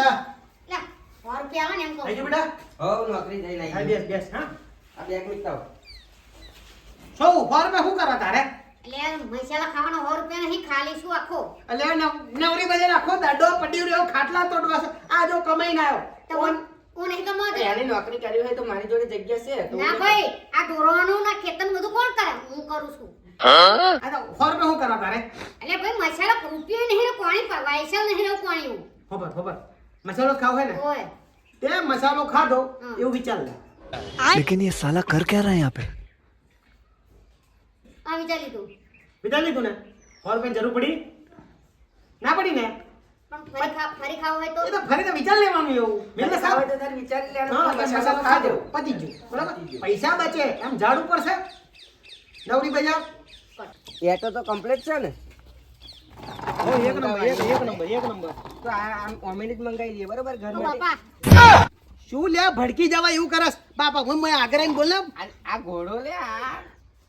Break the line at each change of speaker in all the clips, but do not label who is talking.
છે
લે સો રૂપિયા આવે ને એમ કહું
બેટા?
હવ નોકરી જઈને આવી
બેસ બેસ હા.
આ બેગ મૂકતા હો.
સો ઊભા શું કરવા તારે
એટલે મસાલા ખાવાનો સો રૂપિયા નહીં ખાલી શું આખો?
એટલે નવરી બજાર આખો દાડો પડી ખાટલા તોડવા આ જો કમાઈને આવ્યો
તો હું હું નહીં કમાતો?
એને નોકરી કરી હોય તો મારી જોડે જગ્યા છે.
ના ભાઈ આ ઢોરવાનું ના ખેતર બધું કોણ કરે? હું કરું છું.
આ તો શું તારે
એટલે ભાઈ મસાલા રૂપિયો નહીં ને પાણી નહીં ને હું
ખબર ખબર. મસાલો ખાવ હોય ને
ઓય
તે મસાલો ખાધો
હમ.
એવું વિચાર લે
लेकिन ये साला कर क्या रहा है यहाँ पे
આ વિચાર લીધું
વિચાર લીધું ને સો રૂપિયા જરૂર પડી ના પડી ને
પણ ફરી ખા ફરી ખાવું હોય તો
એ તો ફરી તો વિચાર લેવાનું એવું મેં
ખાવા
સાહેબ
હોય તો તારે વિચારી લેવાનું
હા
કે
એટલે
મસાલો
મસાલો ખાધો પતી ગયું બરાબર પૈસા બચે એમ ઝાડ ઉપર છે નવરી બજાર
એટો તો કમ્પ્લીટ છે ને
ઓ એક નંબર એક એક નંબર એક નંબર.
તો આ આમ જ મંગાવી દઈએ બરોબર? ઘર માટે
શું લે? ભડકી જવા એવું કરસ. બાપા હું મેં આગળ આવીને બોલ
આ- આ ઘોડો લે આ.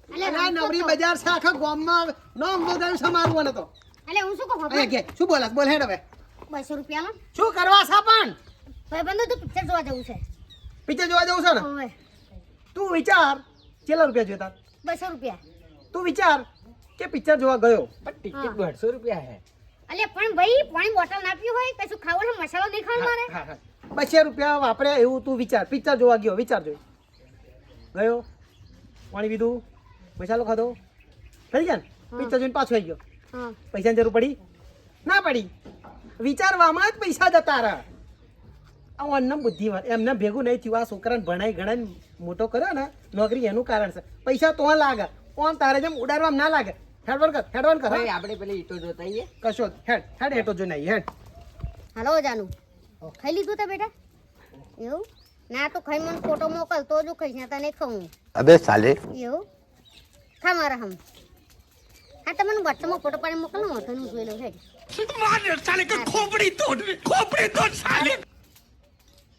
એટલે હું
નવરી
શું
બજાર છે આખા ગામમાં નામ બધાનું સમારવું ને તો.
કહું? હું શું કહું
અહીંયા કે શું બોલાસ બોલ હેડ હવે.
બસો રૂપિયા લો.
શું કરવા છે પણ?
ભાઈ બંધુ તું પિક્ચર જોવા જવું છે.
પિક્ચર જોવા જવું છે ને? તું વિચાર. કેટલા રૂપિયા જોતા?
બસો રૂપિયા.
તું વિચાર. કે પિક્ચર જોવા ગયો?
પણ ટિકિટ દોઢસો રૂપિયા હે.
અલે પણ ભાઈ પાણી બોટલ ના પીવું હોય કશું ખાવું ને મસાલો નહીં ખાવાનો મારે.
બસો રૂપિયા વાપરે એવું તું વિચાર. પિક્ચર જોવા ગયો વિચાર જોઈ. ગયો? પાણી પીધું? મસાલો ખાધો? થઈ ગયા ને? પિક્ચર જોઈને પાછો આવી ગયો.
હા.
પૈસાની જરૂર પડી? ના પડી. વિચારવામાં જ પૈસા જતા રહ્યા આ અન્નમ બુદ્ધિ એમને ભેગું નહીં થયું. આ છોકરાને ભણાઈ ગણાઈને મોટો કર્યો ને નોકરી એનું કારણ છે. પૈસા તો લાગે. કોણ તારે જેમ ઉડાડવામાં ના લાગે. હેડવન કર હેડવન કર
ભાઈ આપણે પેલી ઈટો જોતા
કશો હેડ હેડ હેટો જોઈને આઈએ હેડ.
હાલો જાનુ. ખાઈ લીધું તે બેટા? એવું? ના તો ખાઈ મને ફોટો મોકલ તો જો ખાઈશ ને તને ખાઉં
અબે સાલે.
એવું? ખા મારા હમ. હા તમને વોટ્સએપમાં ફોટો પાડી મોકલ ને હું જોઈ લઉં હેડ. મારે સાલે કે ખોપડી તોડ ખોપડી તોડ સાલે.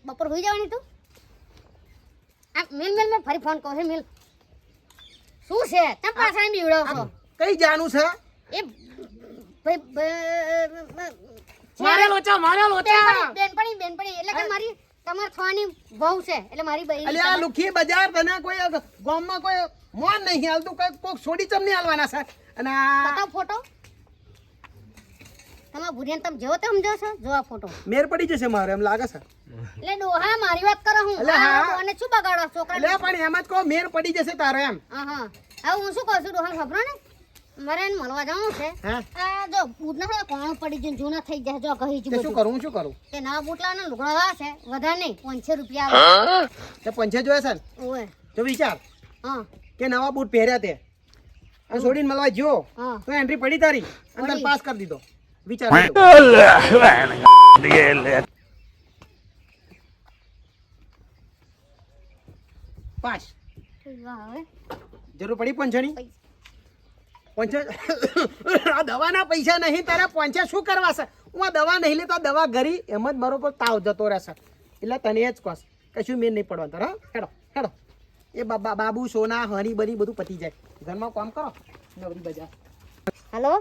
બપોર હોઈ જવાની તું? આ મેલ મેલ મેલ ફરી ફોન કહો છે મેલ. શું છે? તમે પાછા બીવડો છો?
કઈ જાનું છે?
એ
મારે લોચા મારે લોચા
બેનપણી બેનપણી બેનપણી એટલે કે મારી તમાર થવાની વહુ છે. એટલે મારી બહેન
અલે આ લુખી બજાર તને કોઈ ગામમાં કોઈ મોન નહીં હાલતું કઈ કોક છોડી ચમ હાલવાના છે. અને આ
બતાવ ફોટો. તમારા ભુરિયાને તમે જેવો તેમ સમજો છો જો આ ફોટો.
મેર પડી જશે મારે એમ લાગે છે.
એટલે ડોહા મારી વાત કરો હું.
એટલે હા.
અને શું બગાડો છોકરા
એટલે પણ એમ જ કહો મેર પડી જશે તારે એમ.
હા હા. હવે હું શું કહું છું ડોહા ખબરો ને મારે એને મળવા જવાનું છે.
હા?
આ જો બૂટ ના કોણ પડી જઈને જૂના થઈ જાય જો કહી જ
શું કરું શું કરું?
તે નવા બૂટલા ને લુગડા છે વધારે નહીં પાંચસો રૂપિયા આવે.
તે પંચે જોયે છે ને?
ઓય.
તો વિચાર.
હા.
કે નવા બૂટ પહેર્યા તે. અને છોડીને મળવા જો
હા.
તો એન્ટ્રી પડી તારી. અને તને પાસ કરી દીધો. વિચાર પાસ. જરૂર પડી પંચણી. પંચે આ દવાના પૈસા નહીં, તારે પંચે શું કરવા છે? હું આ દવા નહીં લેતો દવા ઘરી એમ જ મારો તાવ જતો રહેશે એટલે તને એ જ કહશ કશું મેન નહીં પડવાનું તારે? હેડો હેડો. એ બાબા, સોના હરી બની બધું પતી જાય. ઘરમાં કામ કરો. નવરી બજાર.
હલો?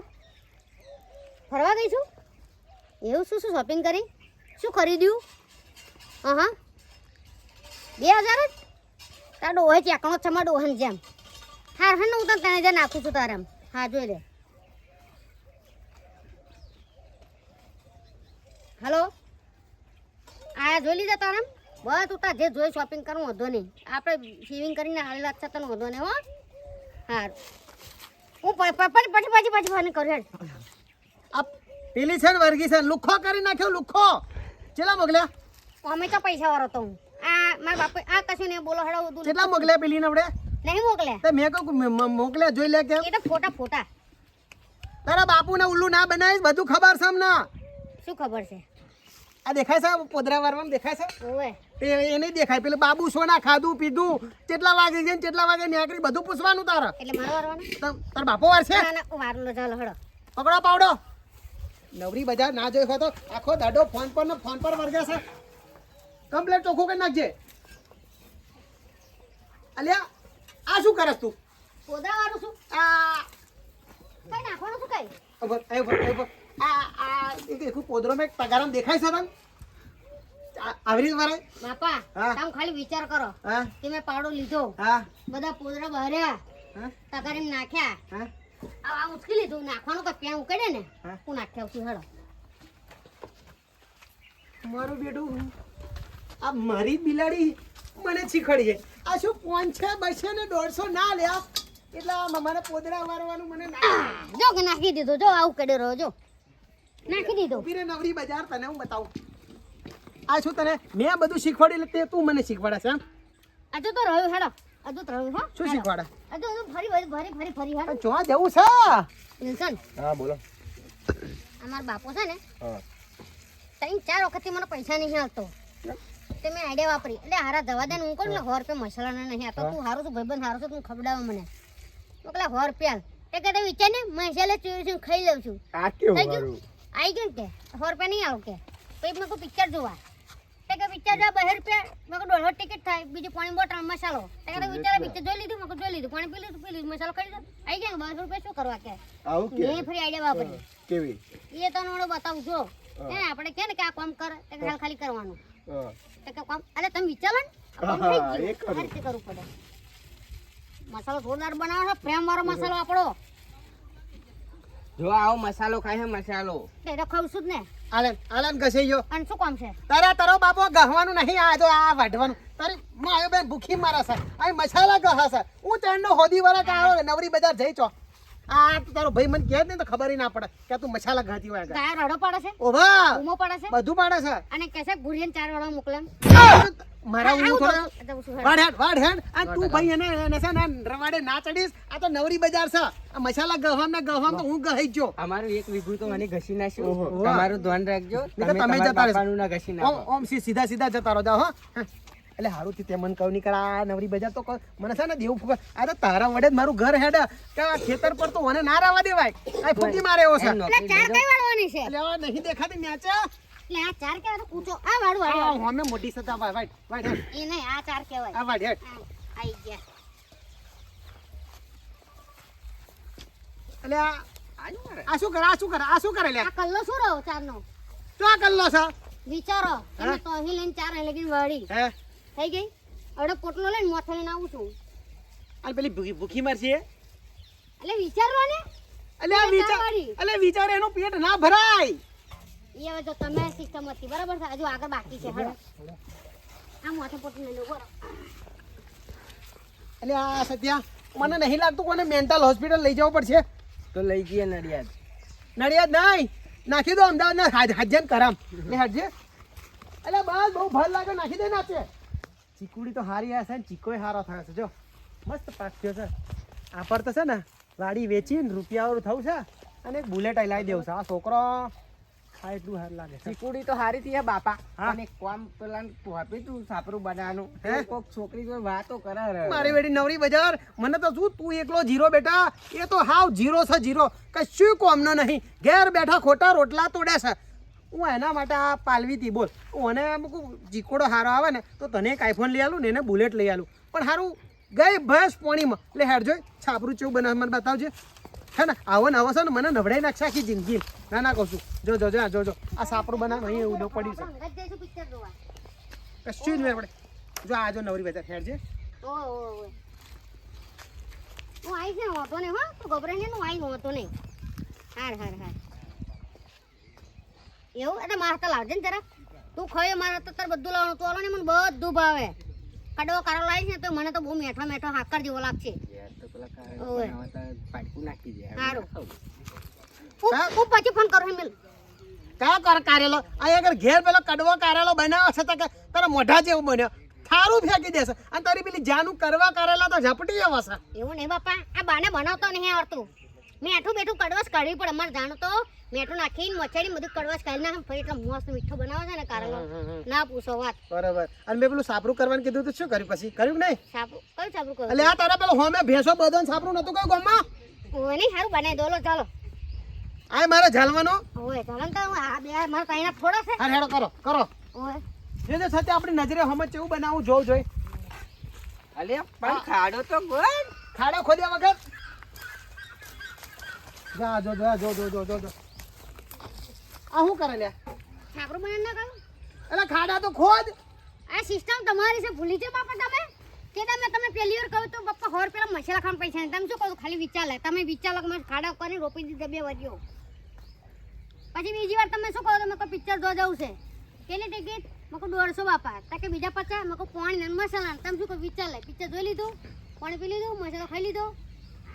ફરવા ગઈ છું? એવું શું શું શોપિંગ કરી? શું ખરીદ્યું? હા હા બે હજાર જ? તારા ડોહે ચેકણો છે, મારા ડોહાની જેમ. હા હા હું તને તને જે નાખું છું તારે એમ. હા જોઈ લે. હલો? આ જોઈ લીધા તારે બસ તું તાર જે જોઈ શોપિંગ કરવું વાંધો નહીં. આપણે શિવિંગ કરીને આવેલા છે તને વાંધો નહીં હો. હારું હું પછી પછી પછી પછી ફોન કરું હેડ.
પેલી છે ને વર્ગી છે લુખો કરી નાખ્યો લુખો. ચેલા મોકલ્યા
અમે તો પૈસા વાળો તો હું. આ મારા બાપે આ કશું નહીં બોલો હેડો
કેટલા મોકલ્યા પેલી ને આપણે
નહીં મોકલે
તે મેં કહું મોકલે જોઈ લે કેમ.
એ તો ફોટા ફોટા.
તારા બાપુને ઉલ્લુ ના બનાવીશ બધું ખબર છે અમને.
શું ખબર છે?
આ દેખાય છે પોદરા વારવાનું દેખાય છે? એ નહીં દેખાય પેલું બાબુ સોના ખાધું પીધું કેટલા વાગે છે કેટલા વાગે નીકળી બધું પૂછવાનું તારે.
એટલે મારો વારવાનો
તાર બાપો વાર છે?
ના ના વારનો ચાલો હેડો
પકડો પાવડો. નવરી બજાર ના જોઈ હોય તો આખો દાડો ફોન પર ને ફોન પર વર્ગે છે. કમ્પ્લેટ ચોખ્ખું કરી નાખજે. અલ્યા આ શું કરસ તું?
વાળું શું?
આ
કઈ નાખવાનું શું કઈ?
ઊભો, એ ઊભો. આ આ એક એક પોદરો મેં પગારામાં દેખાય છે તને? આવી રીત
બાપા. તમે ખાલી વિચાર કરો.
હા.
કે મેં પાડો લીધો.
હા.
બધા પોદરા બહાર્યા.
હા.
તગારી નાખ્યા.
હા.
આ ઉચકી લીધું. નાખવાનું કે પ્યાં ઉકેડે ને.
હા.
નાખ્યા છું હેડો
મારું બેટું આ મારી બિલાડી મને શીખડી છે આ શું પાંચસો બસો ને દોઢસો ના લ્યા. એટલે મારા પોદરા વારવાનું મને ના
જો કે નાખી દીધો. જો આવું ઉકેડે રહ્યો જો. નાખી દીધો.
ઊભી રે નવરી બજાર તને હું બતાવું. આ શું તને મેં બધું શીખવાડ્યું એટલે તે તું મને શીખવાડે છે આ
તો તો રહ્યું હેડો. આ તો રહ્યું હા.
શું શીખવાડે?
હજુ તો ફરી ફરી ફરી ફરી ફરી હેડો.
જો જવું છે?
નિલસન.
હા બોલો.
અમારા બાપો છે ને
હા.
ત્રણ ચાર વખતથી મને પૈસા નહીં આવતો તે મેં આઈડિયા વાપરી. એટલે હારા જવા દે હું હું કોણ સો રૂપિયા મસાલા નહીં આપતો તું હારું છું ભાઈબંધ હારું છું તું ખવડાવે મને. મોકલા સો રૂપિયા. તે કહેતા વિચાર ને મસાલે ચોરી છું ખાઈ લઉં છું. થઈ ગયું? આવી ગયું કે? સો રૂપિયા નહીં આવું કે? પછી મેં કોઈ પિક્ચર જોવા. તે કે પિક્ચર જોવા બહાર રૂપિયા. મેં કહું ડોલર ટિકિટ થાય બીજું પાણી બોટલ મસાલો. તે કે વિચાર પિક્ચર જોઈ લીધું? મેં કહું જોઈ લીધું. પાણી પી લીધું પી લીધું. મસાલો ખાઈ લીધો. આવી ગયા ને બસો રૂપિયા શું કરવા કે?
આવું
મેં ફરી આઈડિયા વાપરી.
કેવી?
એ તને બતાવું જો. આપણે કે ને કે આ કામ કર તે ખાલી ખાલી કરવાનું. તે કે કામ અરે તમે વિચારો ને આ કામ
હા,
થઈ ગયું. આ રીતે કરવું પડે. મસાલો જોરદાર બનાવો છો પ્રેમ વાળો મસાલો આપણો
જો આવો મસાલો ખાય છે મસાલો.
તે તો ખાવ છું જ ને.
આલન આલન ઘસી ગયો
અને શું કામ છે?
તારા તારો બાપો ગહવાનું નહીં આ જો આ વાઢવાનું. તારી માયો બેન ભૂખી મારા છે. આ મસાલા ગહા છે હું ચાંદનો હોદી વાળા કાળો નવરી બજાર જઈ ચો. આ તો તારો ભાઈ મને કહે ને તો ખબર ના પડે કે તું મસાલા ગહતી હોય
ગાય રડો પાડે છે?
ઓભા
ઉમો પાડે છે?
બધું પાડે છે.
અને કે ગુરિયન ચાર વાળા મોકલે
મારા હું થોડો વાડ હેડ વાડ હેડ. આ તું ભાઈ એને એને છે ને રવાડે ના ચડીશ. આ તો નવરી બજાર છે. આ મસાલા ગહવામ ના ગહવામ તો હું ગહી જ
અમારું એક વીઘું તો મને ઘસી નાખ્યું. તમારું ધ્યાન રાખજો.
તમે જતા રહેશો. ઓમ સીધા સીધા જતા રહો. જાઓ હા. એટલે સારું થી તે મન કહું નીકળ આ નવરી બજાર તો મને છે ને દેવું ફૂકે. આ તો તારા વડે જ મારું ઘર હેડે. કે આ ખેતર પર તો મને ના રહેવા દેવાય. આ ફૂટી મારે એવો છે.
એટલે ચાર કઈ વાળવાની છે?
એટલે આ નહીં દેખાતી મેચ
એટલે આ ચાર કહેવાય તો કૂચો આ વાળું
આ
વાળું.
હોમે મોટી સતા ભાઈ ભાઈ ભાઈ
એ નહીં આ ચાર કેવાય
આ હેડ.
આઈ ગયા.
એટલે આ આ શું કરે આ શું કરે આ શું કરે લે
આ કલ્લો શું રહ્યો ચારનો?
તો આ કલ્લો છે.
વિચારો. તમે તો અહીં લઈને ચાર લગીને વળી.
હે?
થઈ ગઈ? હવે પોટલો લઈને મોથે લઈને આવું છું.
આ પેલી ભૂખી ભૂખી મારશે
એટલે વિચારવા ને.
એટલે આ વિચાર. એટલે વિચાર એનો પેટ ના ભરાય.
એ હવે જો તમે સિસ્ટમ હતી બરાબર છે? હજુ આગળ બાકી છે હળો. આ મોથે પોટલો લઈને ઊભો રહો.
એટલે આ સત્યા મને નહીં લાગતું કોને મેન્ટલ હોસ્પિટલ લઈ જવું પડશે.
તો લઈ જઈએ નડિયાદ.
નડિયાદ નહીં. નાખી દો અમદાવાદ ના હાજ હાજન કરામ. લે હાજે. એટલે બસ બહુ ભલ લાગે નાખી દે નાચે ચીકુડી તો હારી હશે ને ચીકોય હારો થયો છે. જો મસ્ત પાક થયો છે. આ પર તો છે ને વાડી વેચીને રૂપિયાવાળું થવું છે અને એક બુલેટ લાવી દેવું છે. આ છોકરો ખાય એટલું હાર લાગે
ચીકુડી તો હારી થઈ હે બાપા.
હા.
અને કોમ પેલા આપી તું સાપરું બનાવવાનું. કોક છોકરી જોડે વાતો કરે
મારી બેટી નવરી બજાર મને તો શું તું એકલો જીરો બેટા? એ તો હાવ જીરો છે જીરો. કશું કોમનો નહીં. ઘેર બેઠા ખોટા રોટલા તોડે છે. હું એના માટે આ પાલવી હતી બોલ. હું અને અમુક જીકોડો હારો આવે ને તો તને એક આઈફોન લઈ આલું ને એને બુલેટ લઈ આલું. પણ હારું ગઈ ભેંસ પોણીમાં. એટલે હેડ જોઈ છાપરું ચેવું બનાવ મને બતાવજે. હે ને આવો ને આવો છે ને મને નવડાઈ નાખશે આખી જિંદગી ના ના કહું છું. જો જો જો આ જો જો. આ સાપરું બનાવ અહીં એવું પડ્યું છે. કશું જ મેળ પડે જો આ જો નવરી બજાર હેડ
ઓય હું આવીશ ને વાંધો નહીં હો. ગભરાઈ નહીં હું આવી વાંધો નહીં. હાર હાર હાર. એવું? એટલે મારે તો લાવજે ને જરા. તું ખાય મારે તો તાર બધું લાવવાનું. તું આલો ને મને બધું ભાવે. કડવો કારો લાવીશ ને તો મને તો બહુ મેઠો મેઠો હાકર જેવો લાગશે.
સારું.
હું પછી ફોન કરું મિલ.
કયો કર કારેલો? અહીં આગળ ઘેર પેલો કડવો કારેલો બનાવે છે તો તારા મોઢા જેવું બન્યો. થારું ફેંકી દેશે. અને તારી પેલી જાનું કરવા કારેલા તો ઝપટી આવશે.
એવું નહીં બાપા આ બાને બનાવતો નહીં આવડતું. મેઠું બેઠું કડવાશ કાઢવી પડે અમારે જાણો તો. મેઠું નાખીને મચાડી બધું કડવાશ કાઢી નાખે ફરી એટલે મસ્ત મીઠો બનાવે છે ને કારણ. ના પૂછો વાત.
બરાબર. અને મેં પેલું સાપરું કરવાનું કીધું તો શું કર્યું પછી? કર્યું કે નહીં?
સાપરું કયું સાપરું કર્યું?
એટલે આ તારા પેલો હોમે ભેંસો બધો સાપરું નતું કયું ગામમાં?
ઓય નહીં સારું બનાવી દો લો ચાલો.
આય મારે ઝાલવાનો?
ઓય ચાલો તો આ બે મારા તાઈના થોડા છે.
અરે હેડો કરો કરો.
ઓય.
જે જે સાથે આપણી નજરે હોમે કેવું બનાવવું જોવું જોઈ.
અલે પણ ખાડો તો ગોળ
ખાડો ખોદ્યા વગર? જા જો જો જો જો જો જો જો. આ શું કરે લ્યા?
સાપરું બનાવી ના કહ્યું
એટલે ખાડા તો ખોદ.
આ સિસ્ટમ તમારી છે ભૂલી છે બાપા તમે. કે તમે તમે પહેલી વાર કહ્યું તો બાપા હોર પેલા મસાલા ખાવા પૈસા નહીં. તમે શું કહો છો? ખાલી વિચાર તમે વિચાર લો કે મારે ખાડા કરી રોપી દીધા બે વાગ્યો પછી બીજી વાર તમે શું કહો તો કોઈ પિક્ચર જોવા જવું છે. કેટલી ટિકિટ મકો દોઢસો બાપા. તાકે બીજા પચાસ મકો પાણી ને મસાલા તમે શું કહો વિચાર લે પિક્ચર જોઈ લીધું પાણી પી લીધું મસાલો ખાઈ લીધો.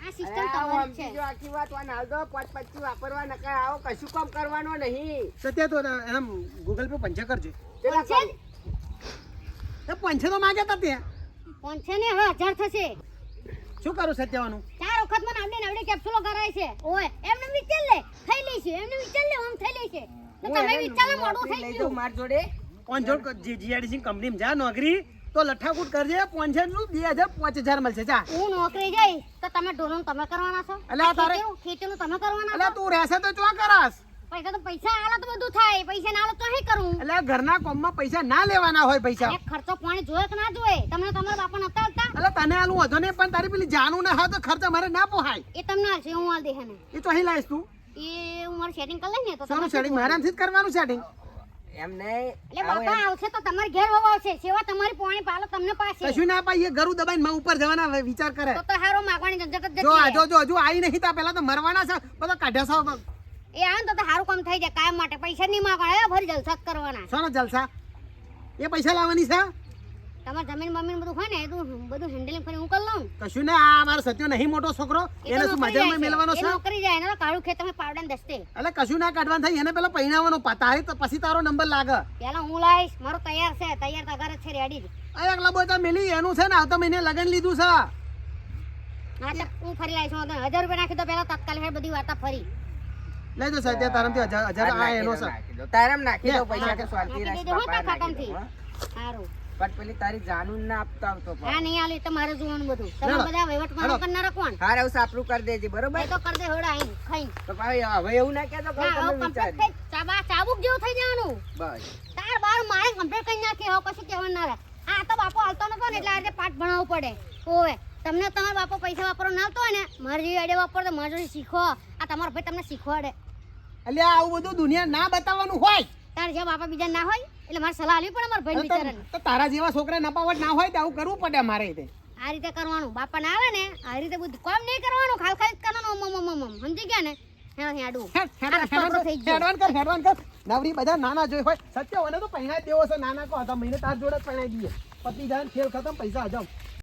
આ સિસ્ટમ તમારી છે.
જો આખી વાત વાન હાલ દો પાંચ પચીસ વાપરવા નકર આવો કશું કામ કરવાનો નહીં.
સત્ય તો એમ ગૂગલ પે પંચે કરજે.
પંચે?
પંચે તો માંગે તા ત્યાં
પંચે ને હવે હજાર થશે.
શું કરું સત્યવાનું?
ચાર વખત મને આવડે ને આવડે કેપ્સ્યુલો કરાય છે. ઓય એમને વિચાર લે થઈ લેશે એમને વિચાર લે ઓમ થઈ લેશે તો તમે વિચાર મોડું થઈ
લઈ
ગયું.
માર જોડે.
કોણ જોડ કંપનીમાં જા નોકરી. તો લઠ્ઠાકૂટ કરજે પોંચે નું બે હજાર પાંચ હજાર મળશે જા.
હું નોકરી જઈ તો તમે ઢોરણ તમે કરવાના છો?
એટલે તારે-
ખેતીનું- તમે કરવાના
એટલે તું રહેશે તો ચો કરાસ?
પૈસા તો પૈસા આલે તો બધું થાય પૈસા ના આલે તો અહીં કરું?
એટલે ઘરના કોમમાં પૈસા ના લેવાના હોય પૈસા.
ખર્ચો પાણી જોયે કે ના જોયે? તમને તમારા બાપા નતા આવતા
એટલે તને આલું હતો ને પણ તારી પેલી જાનું ના હોય તો ખર્ચ મારે ના પોહાય.
એ તમને હાલશે હું આલ દેહે ને.
એ તો અહીં લાવીશ તું.
એ હું મારું સેટિંગ કરી લઈને તો
સેટિંગ મારાથી જ કરવાનું સેટિંગ
એમ નહીં
એટલે બાપા આવશે તો તમારે ઘેર વહુ આવશે. સેવા તમારી પાણી પાલો તમને પાસે
કશું ના પાઈએ ગરું દબાઈને માં ઉપર જવાના વિચાર કરે.
તો તો હારો માગવાની જગત જતી
જો આ જો જો આવી નહીં તા પેલા તો મરવાના છે. બધા કાઢ્યા છો
એ આવે ને તો હારું કામ થઈ જાય. કાયમ માટે પૈસા નહીં માગવાના. ભરી જલસા કરવાના.
સોનો જલસા? એ પૈસા લાવવાની છે?
તમારે જમીન બમીન બધું હોય ને એ બધું બધું હેન્ડલિંગ કરી હું કરી લઉં.
કશું ને આ મારો સત્યો નહીં મોટો છોકરો. એને શું મજામાં મેળવાનો છે.
નોકરી જાય એને કાળું ખેતરમાં પાવડા દસ્તે.
એટલે કશું ના કાઢવાનું થાય એને પેલા પૈણાવાનો તારે તો પછી તારો નંબર લાગે.
પેલા હું લાવીશ મારું તૈયાર છે તૈયાર તો ઘર છે રેડી જ.
આ એકલા બોતા મેલી એનું છે ને આવતા મહિને લગન લીધું છે.
હા હું ફરી લાવીશ હું હજાર રૂપિયા નાખી દો પેલા તત્કાલ બધી વાર્તા ફરી.
હજાર હજાર આ એનો
દો, દો. તારામાં નાખી દો પૈસા કે
સ્વાર્થી
રાખી દો.
સારું.
પણ પેલી તારી જાનું ના આપતા આવતો પણ.
હા નહીં આલી તમારે જોવાનું બધું. તમે બધા વહીવટ
હેડો.
કરનારા કોણ
હારે હું સાપરું કરી દેજે બરોબર?
તો કરી દે હોડા આઈ ખાઈ.
તો ભાઈ હવે એવું ના કહેતો કે તમે વિચારી
ચાબા ચાબુક જેવું થઈ જવાનું.
બસ.
તાર બાર મારે કમ્પ્લીટ કરી નાખી હવે કશું કહેવાનું ના આ તો બાપો હાલતો નતો ને એટલે આજે પાઠ ભણાવવું પડે. ઓવે તમને તમારો બાપો પૈસા વાપરવા ના આવતો હોય ને મારી જેવી આઈડિયા વાપરો તો મારી શીખો. આ તમારો ભાઈ તમને શીખવાડે.
એટલે આવું બધું દુનિયા ના બતાવવાનું હોય.
તાર જે બાપા બીજા ના હોય એટલે મારે સલાહ લેવી પડે મારા ભાઈ બિચારાને.
તો તારા જેવા છોકરા નપાવટ ના હોય તો આવું કરવું પડે મારે તે.
આ રીતે કરવાનું. બાપા ના આવે ને આ રીતે બધું કામ નહીં કરવાનું. ખાલ ખાલી કરવાનું. મમ મમ સમજી ગયા ને?
નવરી બધા નાના જોઈ હોય. સત્ય હોય તો પહેલા જ દેવો છે નાના કહો મહિને તાર જોડે પહેણાઈ દઈએ. પતિ જાય ખેલ ખતમ પૈસા હજમ